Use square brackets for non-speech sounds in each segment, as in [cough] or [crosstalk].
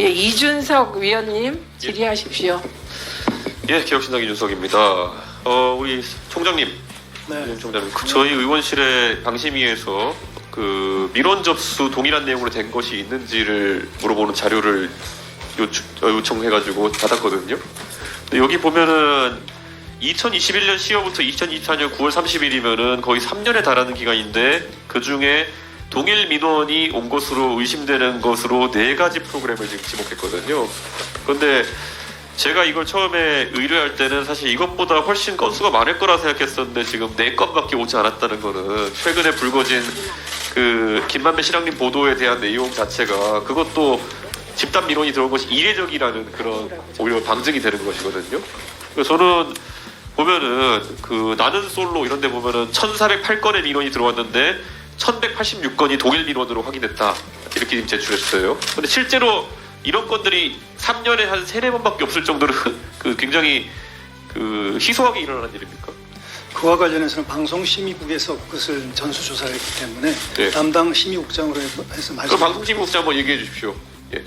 예, 이준석 위원님 질의하십시오. 예, 개혁신당 이준석입니다. 어, 우리 총장님, 네. 네, 총장님, 그 저희 의원실의 방심위에서 그 민원 접수 동일한 내용으로 된 것이 있는지를 물어보는 자료를 요청, 어, 요청 해가지고 받았거든요. 근데 여기 보면은 2021년 10월부터 2024년 9월 30일이면은 거의 3년에 달하는 기간인데 그 중에 동일 민원이 온 것으로 의심되는 것으로 네 가지 프로그램을 지금 지목했거든요. 그런데 제가 이걸 처음에 의뢰할 때는 사실 이것보다 훨씬 건수가 많을 거라 생각했었는데 지금 네 건밖에 오지 않았다는 거는 최근에 불거진 그 김만배 실장님 보도에 대한 내용 자체가 그것도 집단 민원이 들어온 것이 이례적이라는 그런 오히려 방증이 되는 것이거든요. 저는 보면은 그 나는 솔로 이런 데 보면은 1408건의 민원이 들어왔는데 1186건이 동일 민원으로 확인됐다. 이렇게 제출했어요. 근데 실제로 이런 건들이 3년에 한 3, 4번밖에 없을 정도로 [laughs] 그 굉장히 그 희소하게 일어나는 일입니까? 그와 관련해서는 방송심의국에서 그것을 전수조사했기 때문에 네. 담당 심의국장으로 해서 그 말씀. 방송심국장 한번 얘기해 주십시오. 예.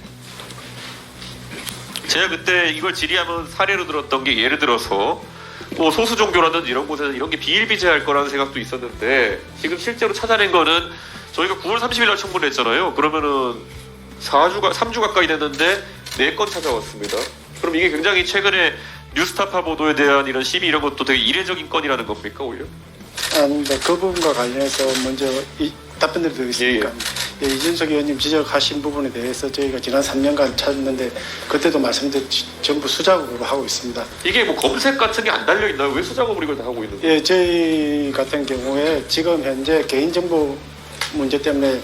제가 그때 이걸 질의하면 사례로 들었던 게 예를 들어서 뭐 소수 종교라든지 이런 곳에서 이런 게 비일비재할 거라는 생각도 있었는데 지금 실제로 찾아낸 거는 저희가 9월 30일 날 청구를 했잖아요. 그러면은 4주가 3주 가까이 됐는데 4건 찾아왔습니다. 그럼 이게 굉장히 최근에 뉴스타파 보도에 대한 이런 심의 이런 것도 되게 이례적인 건이라는 겁니까 오히려? 아닙니다. 그 부분과 관련해서 먼저 이 답변 드리도록 하겠습니다. 예, 이준석 의원님 지적하신 부분에 대해서 저희가 지난 3년간 찾았는데 그때도 말씀드렸듯이 전부 수작업으로 하고 있습니다. 이게 뭐 검색 같은 게 안 달려 있나요? 왜 수작업으로 이걸 다 하고 있는 거예요? 예, 저희 같은 경우에 지금 현재 개인정보 문제 때문에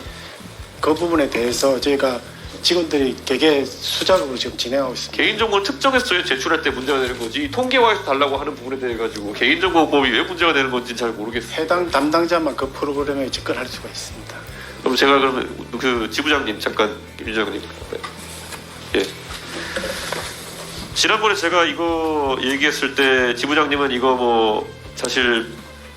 그 부분에 대해서 저희가 직원들이 개개 수작업으로 지금 진행하고 있습니다. 개인정보를 특정해서 제출할 때 문제가 되는 거지 이 통계화해서 달라고 하는 부분에 대해 가지고 개인정보법이 왜 문제가 되는 건지 잘 모르겠어요. 해당 담당자만 그 프로그램에 접근할 수가 있습니다. 그럼 제가 그러면 그 지부장님 잠깐 김부장님 네. 예. 지난번에 제가 이거 얘기했을 때 지부장님은 이거 뭐 사실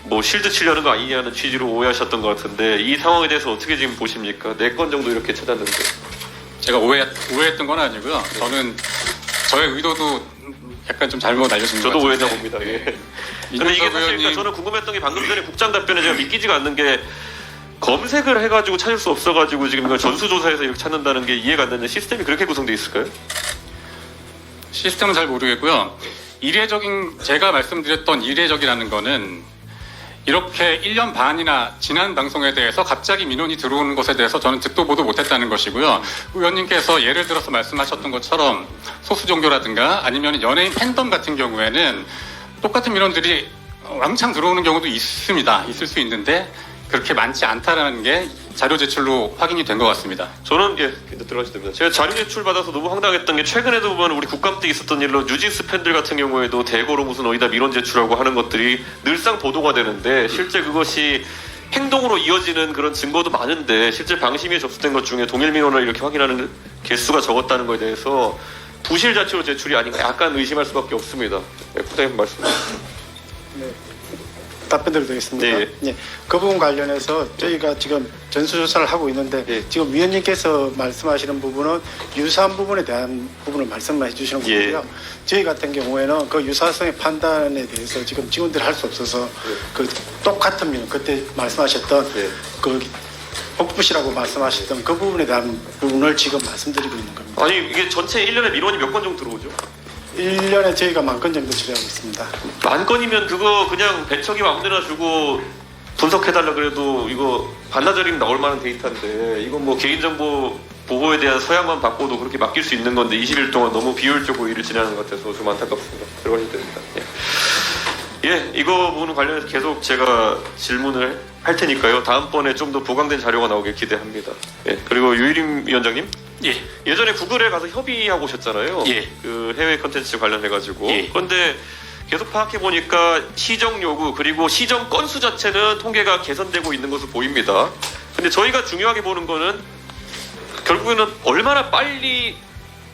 뭐 실드 치려는 거 아니냐는 취지로 오해하셨던 것 같은데 이 상황에 대해서 어떻게 지금 보십니까? 네 건 정도 이렇게 찾았는데 제가 오해, 오해했던 건 아니고요. 저는 저의 의도도 약간 좀 잘못 알려진 것 저도 오해다 봅니다. 예. 근데 이준석 이게 사실 그러니까 의원님 저는 궁금했던 게 방금 전에 국장 답변에 제가 믿기지가 않는 게 검색을 해가지고 찾을 수 없어가지고 지금 이걸 전수조사해서 이렇게 찾는다는 게 이해가 안 되는 시스템이 그렇게 구성돼 있을까요? 시스템은 잘 모르겠고요. 이례적인 제가 말씀드렸던 이례적이라는 거는 이렇게 1년 반이나 지난 방송에 대해서 갑자기 민원이 들어오는 것에 대해서 저는 듣도 보도 못했다는 것이고요. 의원님께서 예를 들어서 말씀하셨던 것처럼 소수 종교라든가 아니면 연예인 팬덤 같은 경우에는 똑같은 민원들이 왕창 들어오는 경우도 있습니다. 있을 수 있는데 그렇게 많지 않다라는 게 자료 제출로 확인이 된 것 같습니다. 저는 예 들어가셔도 됩니다. 제가 자료 제출 받아서 너무 황당했던 게 최근에도 보면 우리 국감 때 있었던 일로 뉴진스 팬들 같은 경우에도 대거로 무슨 어디다 민원 제출하고 하는 것들이 늘상 보도가 되는데 실제 그것이 행동으로 이어지는 그런 증거도 많은데 실제 방심위에 접수된 것 중에 동일 민원을 이렇게 확인하는 개수가 적었다는 것에 대해서 부실 자체로 제출이 아닌가 약간 의심할 수밖에 없습니다. 네, 부장님 말씀. 답변드리겠습니다. 네. 예, 그 부분 관련해서 저희가 지금 전수조사를 하고 있는데 예. 지금 위원님께서 말씀하시는 부분은 유사한 부분에 대한 부분을 말씀해 주시는 예. 거고요. 저희 같은 경우에는 그 유사성의 판단에 대해서 지금 직원들이 할 수 없어서 그 똑같은 민원 그때 말씀하셨던 예. 그 복부시라고 말씀하셨던 그 부분에 대한 부분을 지금 말씀드리고 있는 겁니다. 아니 이게 전체 1년에 민원이 몇 건 정도 들어오죠? 1년에 저희가 만 건 정도 처리하고 있습니다. 만 건이면 그거 그냥 배척이 아무데나 주고 분석해달라 그래도 이거 반나절이면 나올 만한 데이터인데 이건 뭐 개인정보 보호에 대한 서양만 바꿔도 그렇게 맡길 수 있는 건데 20일 동안 너무 비효율적으로 일을 진행하는 것 같아서 좀 안타깝습니다. 들어가셔도 됩니다. 예. 예, 이거 부분 관련해서 계속 제가 질문을 할 테니까요. 다음번에 좀 더 보강된 자료가 나오길 기대합니다. 예, 그리고 유일임 위원장님. 예. 예전에 구글에 가서 협의하고 오셨잖아요. 예. 그 해외 컨텐츠 관련해가지고. 예. 그런데 계속 파악해 보니까 시정 요구 그리고 시정 건수 자체는 통계가 개선되고 있는 것으로 보입니다. 근데 저희가 중요하게 보는 거는 결국에는 얼마나 빨리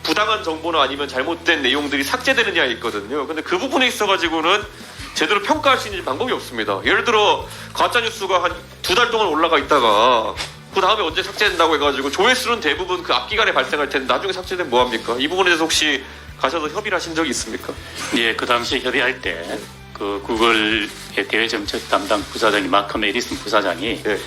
부당한 정보나 아니면 잘못된 내용들이 삭제되느냐에 있거든요. 근데 그 부분에 있어가지고는 제대로 평가할 수 있는 방법이 없습니다. 예를 들어 가짜 뉴스가 한 두 달 동안 올라가 있다가 그 다음에 언제 삭제된다고 해가지고 조회수는 대부분 그 앞기간에 발생할 텐데 나중에 삭제되면 뭐합니까? 이 부분에 대해서 혹시 가셔서 협의를 하신 적이 있습니까? 예, 그 당시 협의할 때 그 구글의 대외 정책 담당 부사장이 마크 메리슨 부사장이 예.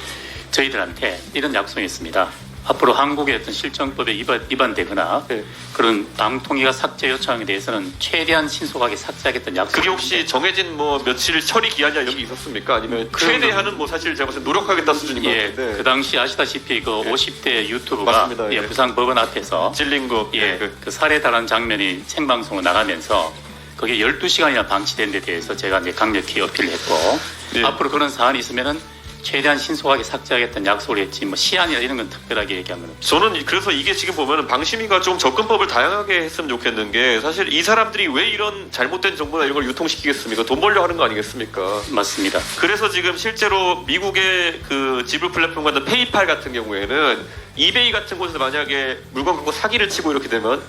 저희들한테 이런 약속이 있습니다. 앞으로 한국의 어떤 실정법에 위반, 위반되거나 예. 그런 방통위가 삭제 요청에 대해서는 최대한 신속하게 삭제하겠다는 약속. 그게 혹시 정해진 뭐 며칠 처리 기한이나 이런 게 있었습니까? 아니면 그런 최대한은 뭐 사실 제가 봤을 때 노력하겠다 수준인 것 예, 같은데 그 당시 아시다시피 그 50대 유튜브가 맞습니다. 예, 예. 부산 법원 앞에서 찔린 거 예, 그- 그 살해 달한 장면이 생방송으로 나가면서 그게 12시간이나 방치된 데 대해서 제가 이제 강력히 어필을 했고 예. 앞으로 그런 사안이 있으면은 최대한 신속하게 삭제하겠다는 약속을 했지 뭐 시안이나 이런 건 특별하게 얘기한 건 없죠. 저는 그래서 이게 지금 보면은 방심이가 좀 접근법을 다양하게 했으면 좋겠는 게 사실 이 사람들이 왜 이런 잘못된 정보나 이런 걸 유통시키겠습니까? 돈 벌려 하는 거 아니겠습니까? 맞습니다. 그래서 지금 실제로 미국의 그 지불 플랫폼 같은 페이팔 같은 경우에는 이베이 같은 곳에서 만약에 물건 갖고 사기를 치고 이렇게 되면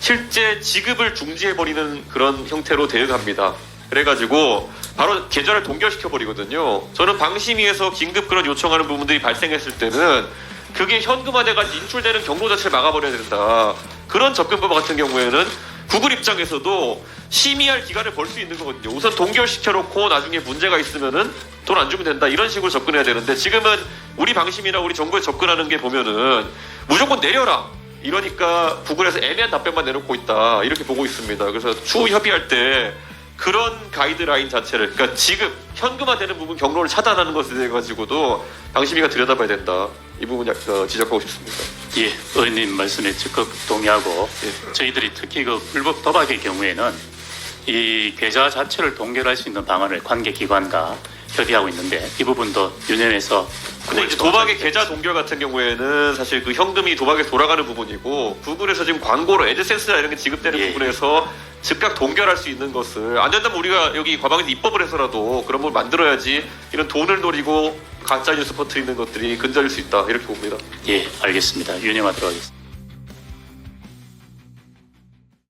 실제 지급을 중지해버리는 그런 형태로 대응합니다. 그래가지고 바로 계좌를 동결시켜 버리거든요. 저는 방심위에서 긴급 그런 요청하는 부분들이 발생했을 때는 그게 현금화돼가지고 인출되는 경로 자체를 막아버려야 된다. 그런 접근법 같은 경우에는 구글 입장에서도 심의할 기간을 벌 수 있는 거거든요. 우선 동결시켜놓고 나중에 문제가 있으면은 돈 안 주면 된다. 이런 식으로 접근해야 되는데 지금은 우리 방심이나 우리 정부에 접근하는 게 보면은 무조건 내려라. 이러니까 구글에서 애매한 답변만 내놓고 있다. 이렇게 보고 있습니다. 그래서 추후 협의할 때 그런 가이드라인 자체를 그러니까 지급 현금화되는 부분 경로를 차단하는 것에 대해 가지고도 방심위가 들여다봐야 된다. 이 부분 약- 어, 지적하고 싶습니다. 예, 의원님 말씀에 적극 동의하고 예. 저희들이 특히 그 불법 도박의 경우에는 이 계좌 자체를 동결할 수 있는 방안을 관계 기관과 협의하고 있는데 이 부분도 유념해서 근데 이제 도박의 계좌 동결 같은 경우에는 사실 그 현금이 도박에 돌아가는 부분이고 구글에서 지금 광고로 애드센스나 이런 게 지급되는 예. 부분에서 즉각 동결할 수 있는 것을 안 된다면 우리가 여기 과방에서 입법을 해서라도 그런 걸 만들어야지 이런 돈을 노리고 가짜 뉴스 퍼뜨리는 것들이 근절일 수 있다 이렇게 봅니다. 예, 알겠습니다. 유념하도록 하겠습니다.